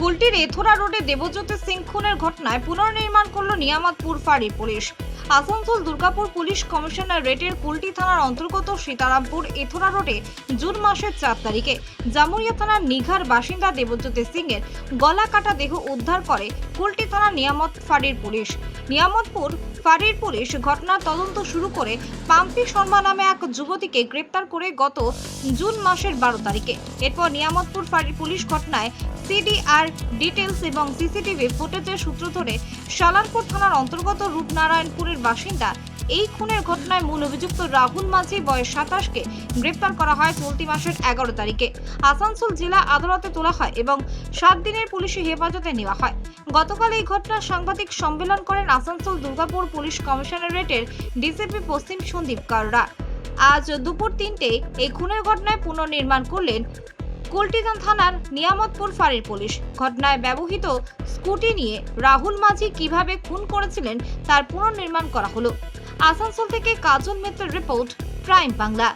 কুলটির এথোরা রোডে দেবজ্যোতি সিং খুনের ঘটনায় পুনর্নির্মাণ করল নিয়ামতপুর ফাঁড়ি police. Asansol Durgapur police commissioner রেটের কুলটি থানার অন্তর্গত সীতারামপুর এথোরা রোডে জুন মাসের চার তারিখে জামুরিয়া থানার নিঘার বাসিন্দা দেবজ্যোতি সিং এর গলা কাটা দেহ উদ্ধার করে কুলটি থানার নিয়ামত ফাঁড়ির পুলিশ। নিয়ামতপুর ফাঁড়ির পুলিশ ঘটনার তদন্ত শুরু করে পাম্পি শর্মা নামে এক যুবতীকে গ্রেপ্তার করে গত জুন মাসের বারো তারিখে। এরপর নিয়ামতপুর ফাঁড়ির পুলিশ ঘটনায় সিডিআর ডিটেলস এবং সিসিটিভি ফুটেজের সূত্র ধরে সালানপুর থানার অন্তর্গত রূপনারায়ণপুরের বাসিন্দা এই খুনের ঘটনায় মূল অভিযুক্ত রাহুল মাঝি বয়স সাতাশকে গ্রেপ্তার করা হয় চলতি মাসের এগারো তারিখে। আসানসোল জেলা আদালতে তোলা হয় এবং সাত দিনের পুলিশি হেফাজতে নেওয়া হয়। গতকাল এই ঘটনার সাংবাদিক সম্মেলন করেন আসানসোল দুর্গাপুর পুলিশ কমিশনারেটের ডিসিপি পশ্চিম সন্দীপ কাররা। আজ দুপুর তিনটে এই খুনের ঘটনায় পুনর্নির্মাণ করলেন কুলটিগান থানার নিয়ামতপুর ফাঁড়ির পুলিশ। ঘটনায় ব্যবহৃত স্কুটি নিয়ে রাহুল মাঝি কীভাবে খুন করেছিলেন তার পুনর্নির্মাণ করা হলো। আসানসোল থেকে কাজল মিত্রের রিপোর্ট প্রাইম বাংলা।